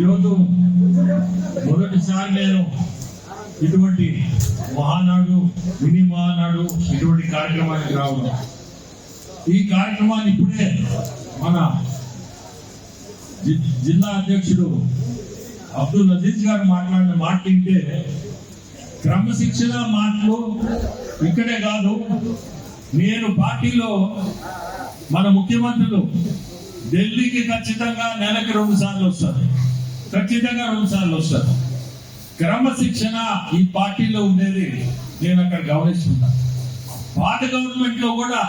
ఈరోజు మొదటిసారి నేను ఇటువంటి మహానాడు మినీ మహానాడు ఇటువంటి కార్యక్రమానికి రావడం. ఈ కార్యక్రమాన్ని ఇప్పుడే మన జి- జిల్లా అధ్యక్షుడు అబ్దుల్ అజీజ్ గారు మాట్లాడిన మాట వింటే క్రమశిక్షణ మాటలు ఇక్కడే కాదు నేను పార్టీలో మన ముఖ్యమంత్రులు ఢిల్లీకి ఖచ్చితంగా నెలకి రెండు సార్లు వస్తారు. ఖచ్చితంగా రెండు సార్లు వస్తారు క్రమశిక్షణ ఈ పార్టీలో ఉండేది నేను అక్కడ గమనిస్తున్నా. పాత గవర్నమెంట్లో కూడా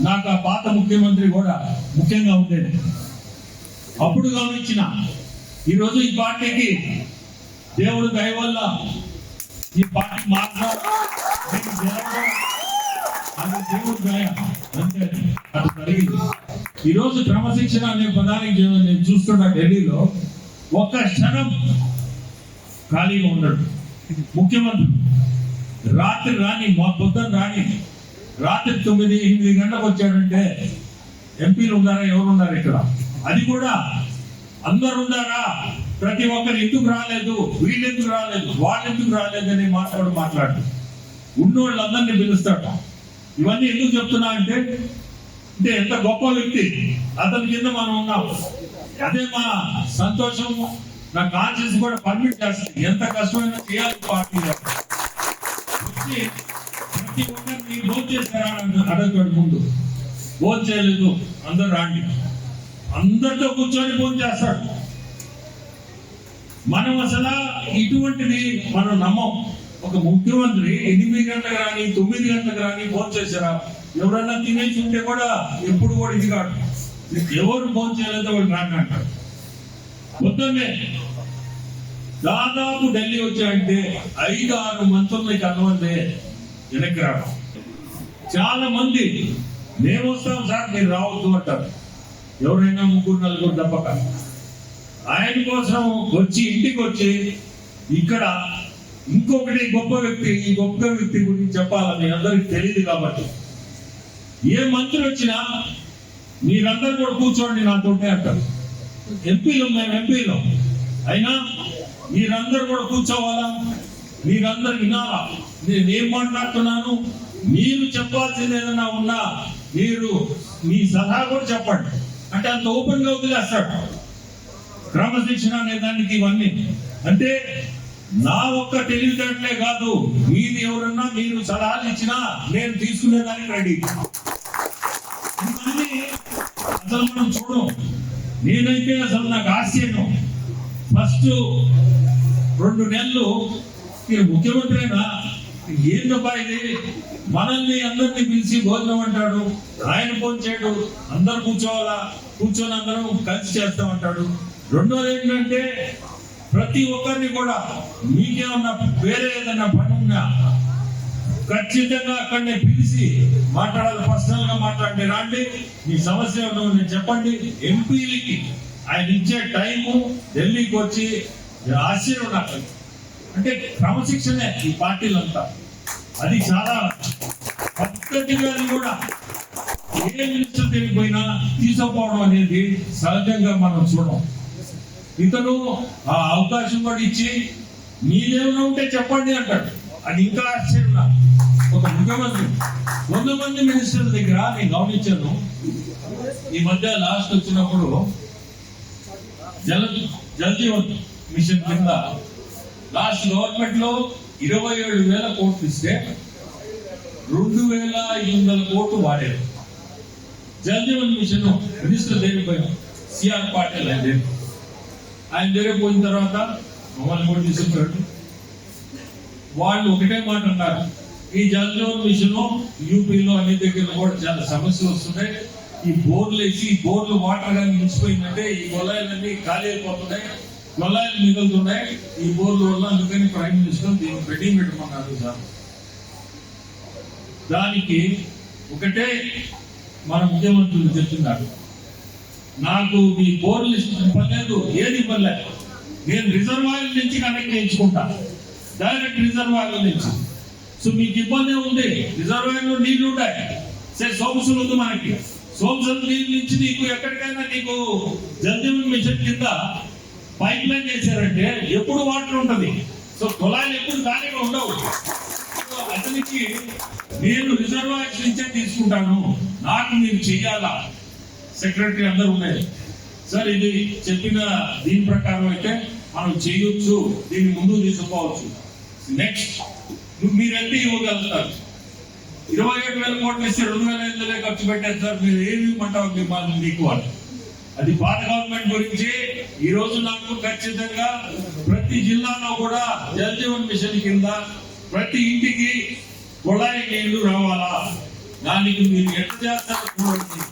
నాకు ఆ పాత ముఖ్యమంత్రి కూడా ముఖ్యంగా ఉండేది. అప్పుడు గమనించిన ఈరోజు ఈ పార్టీకి దేవుడు దయ వల్ల ఈ పార్టీ మాట్లాడ అది దేవుడు దయ. అంతే అది జరిగింది. ఈరోజు క్రమశిక్షణ అనే పదానికి నేను- నేను చూస్తున్నా ఢిల్లీలో ఒక్క క్షణం ఖాళీగా ఉండడు. ముఖ్యమంత్రి రాత్రి రాని మా పొద్దున్న రాని రాత్రి తొమ్మిది ఎనిమిది గంటలకు వచ్చాడంటే ఎంపీలు ఉన్నారా ఎవరు ఉన్నారు ఇక్కడ? అది కూడా అందరు ఉన్నారా? ప్రతి ఒక్కరు ఎందుకు రాలేదు? వీళ్ళు ఎందుకు రాలేదు? వాళ్ళు ఎందుకు రాలేదని మాట్లాడు మాట్లాడు. ఉన్నోళ్ళందరినీ పిలుస్తాడు. ఇవన్నీ ఎందుకు చెప్తున్నా అంటే అంటే ఎంత గొప్ప వ్యక్తి అతని కింద మనం ఉన్నాం. అదే మా సంతోషం. నా కాన్షియస్ కూడా పర్మిట్ చేస్తుంది. ఎంత కష్టమైనా చేయాలి పార్టీలో వచ్చి ప్రతి ఒక్కరిని భోజనం చేశారా అడగడు ముందు. భోజనం చేయలేదు. అందరు రాండి. అందరితో కూర్చొని భోజనం చేస్తాడు. మనం అసలు ఇటువంటిది మనం నమ్మం. ఒక ముఖ్యమంత్రి ఎనిమిది గంటలకు రాని తొమ్మిది గంటలకు రాని ఫోన్ చేశారా? ఎవరన్నా తినేసి ఉంటే కూడా ఎప్పుడు కూడా ఇది కాదు. ఎవరు ఫోన్ చేయలేదో వాళ్ళు రాండి అంటారు పొద్దున్నే దాదాపు ఢిల్లీ వచ్చాయంటే ఐదు ఆరు మంత్రులకి అన్నమంది వెనక్కి రావడం. చాలా మంది మేము వస్తాం సార్ మీరు రావద్దు అంటారు. ఎవరైనా ముగ్గురు నలుగురు తప్పక. ఆయన కోసం వచ్చి ఇంటికి వచ్చి ఇక్కడ ఇంకొకటి గొప్ప వ్యక్తి ఈ గొప్ప వ్యక్తి గురించి చెప్పాలని అందరికి తెలియదు కాబట్టి. ఏ మంత్రులు వచ్చినా మీరందరూ కూడా కూర్చోండి నాతోటే అంటారు. ఎంపీలు మేము ఎంపీలు. అయినా మీరందరూ కూడా కూర్చోవాలా? మీరందరు వినాలా? నేను ఏం మాట్లాడుతున్నాను? మీరు చెప్పాల్సింది ఏదైనా ఉన్నా మీరు మీ సలహా కూడా చెప్పండి. అంటే అంత ఓపెన్గా వదిలేస్తాడు. క్రమశిక్షణ అనే దానికి ఇవన్నీ. అంటే నా ఒక్క తెలివితేటలే కాదు మీది ఎవరన్నా మీరు సలహాలు ఇచ్చినా నేను తీసుకునేదానికి రెడీ. అసలు మనం చూడం. నేనైతే అసలు నాకు ఆశ్చర్యం. ఫస్ట్ రెండు నెలలు మీరు ముఖ్యమంత్రినా? ఏందబ్బా ఇది? మనల్ని అందరినీ పిలిచి భోజనం అంటాడు. ఆయన ఫోన్ చేయడు. అందరు కూర్చోవాలా? కూర్చొని అందరం కలిసి చేస్తామంటాడు రెండోది ఏంటంటే ప్రతి ఒక్కరిని కూడా మీకేమన్నా వేరే ఏదైనా పని ఉన్నా ఖచ్చితంగా అక్కడనే పిలిచి మాట్లాడాలి పర్సనల్గా మాట్లాడండి రాండి. మీ సమస్య ఏమన్నా చెప్పండి. ఎంపీలకి ఆయన ఇచ్చే టైము ఢిల్లీకి వచ్చి ఆశ్చర్యం నాకు. అంటే క్రమశిక్షణే ఈ పార్టీలంతా. అది చాలా పద్ధతిగా కూడా ఏ మినిస్టర్ తెలిపోయినా తీసుకుపోవడం అనేది సహజంగా మనం చూడం ఇతను ఆ అవకాశం కూడా ఇచ్చి మీదేమైనా ఉంటే చెప్పండి అంటాడు. అది ఇంకా ఆశ్చర్యం ఒక ముఖ్యమంత్రి వంద మంది మినిస్టర్ల దగ్గర నేను గమనించాను. ఈ మధ్య లాస్ట్ వచ్చినప్పుడు జల జల్దీ మిషన్ కింద లాస్ట్ గవర్నమెంట్లో ఇరవై ఏడు వేల కోట్లు ఇస్తే రెండు వేల ఐదు వందల కోట్లు వాడారు. జల్జీవన్ మిషన్ మినిస్టర్ దగ్గర సిఆర్ పాటిల్ ఆయన దగ్గర ఆయన దగ్గర పోయిన తర్వాత మమ్మల్ని కూడా తీసుకున్నాడు వాళ్ళు ఒకటే మాట అన్నారు. ఈ జల్ జీవన్ మిషన్ యూపీలో అన్ని దగ్గర కూడా చాలా సమస్యలు వస్తున్నాయి. ఈ బోర్లు వేసి ఈ బోర్లు వాటర్ కానీ నిలిచిపోయిందంటే ఈ గొల్లాయిలన్నీ ఖాళీ అయిపోతున్నాయి. గొల్లాయిలు మిగులుతున్నాయి. ఈ బోర్ల వల్ల అందుకని ప్రైమ్ మినిస్టర్ దీన్ని పెట్టి పెట్టమన్నారు సార్. దానికి ఒకటే మన ముఖ్యమంత్రులు చెప్తున్నారు. నాకు మీ బోర్లు ఇవ్వలేదు ఏది పర్లేదు నేను రిజర్వాయర్ నుంచి కనెక్ట్ చేయించుకుంటాను డైరెక్ట్ రిజర్వాయర్ నుంచి సో మీకు ఇబ్బంది ఉంది రిజర్వాయర్లో నీళ్ళు ఉంటాయి. సరే సోమసులు ఉంది మనకి. సోమసులు నీళ్ళు నుంచి నీకు ఎక్కడికైనా నీకు జల్జీవన్ మిషన్ కింద పైప్ లైన్ చేశారంటే ఎప్పుడు వాటర్ ఉంటుంది? సో కుళాయిలు ఎప్పుడు ఖాళీగా ఉండవు. సో అతనికి నేను రిజర్వాయర్స్ నుంచే తీసుకుంటాను. నాకు మీరు చెయ్యాలా? సెక్రటరీ అందరూ ఉన్నాయి సార్ ఇది చెప్పిన దీని ప్రకారం అయితే మనం చేయొచ్చు. దీన్ని ముందు తీసుకోవచ్చు నెక్స్ట్ మీరు ఎంత ఇవ్వగలుగుతారు? ఇరవై ఏడు వేల కోట్లు ఇస్తే రెండు వేల ఐదు వేలే ఖర్చు పెట్టారు సార్ మీరు ఏమి ఇవ్వమంటారు మిమ్మల్ని మీకు వాళ్ళు? అది పాత గవర్నమెంట్ గురించి ఈ రోజు నాకు ఖచ్చితంగా ప్రతి జిల్లాలో కూడా జల్ జీవన్ మిషన్ కింద ప్రతి ఇంటికి కుళాయి నీళ్ళు రావాలా? దానికి మీరు ఎట్లా చేస్తారు? చూడండి